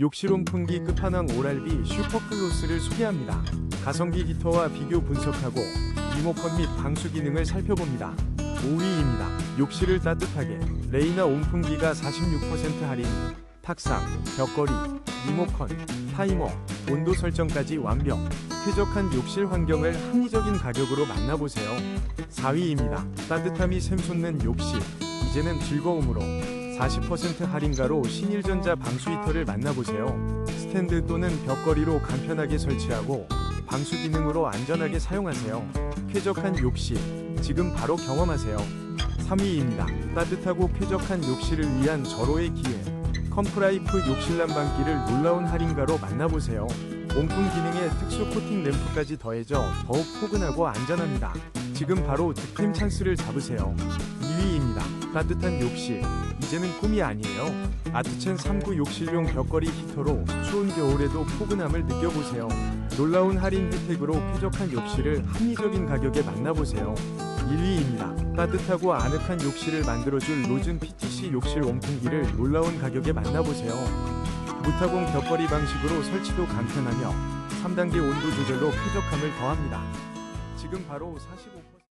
욕실 온 풍기 끝판왕 오랄비 슈퍼클로스를 소개합니다. 가성비 히터와 비교 분석하고 리모컨 및 방수 기능을 살펴봅니다. 5위입니다. 욕실을 따뜻하게 레이나 온풍기가 46% 할인 탁상, 벽걸이, 리모컨, 타이머, 온도 설정까지 완벽 쾌적한 욕실 환경을 합리적인 가격으로 만나보세요. 4위입니다. 따뜻함이 샘솟는 욕실 이제는 즐거움으로 40% 할인가로 신일전자 방수 히터를 만나보세요. 스탠드 또는 벽걸이로 간편하게 설치하고 방수 기능으로 안전하게 사용하세요. 쾌적한 욕실 지금 바로 경험하세요. 3위입니다. 따뜻하고 쾌적한 욕실을 위한 절호의 기회. 컴프라이프 욕실 난방기를 놀라운 할인가로 만나보세요. 온풍 기능에 특수 코팅 램프까지 더해져 더욱 포근하고 안전합니다. 지금 바로 득템 찬스를 잡으세요. 2위입니다. 따뜻한 욕실. 이제는 꿈이 아니에요. 아트첸 3구 욕실용 벽걸이 히터로 추운 겨울에도 포근함을 느껴보세요. 놀라운 할인 혜택으로 쾌적한 욕실을 합리적인 가격에 만나보세요. 1위입니다. 따뜻하고 아늑한 욕실을 만들어줄 로즌 PTC 욕실 온풍기를 놀라운 가격에 만나보세요. 무타공 벽걸이 방식으로 설치도 간편하며 3단계 온도 조절로 쾌적함을 더합니다. 지금 바로 45%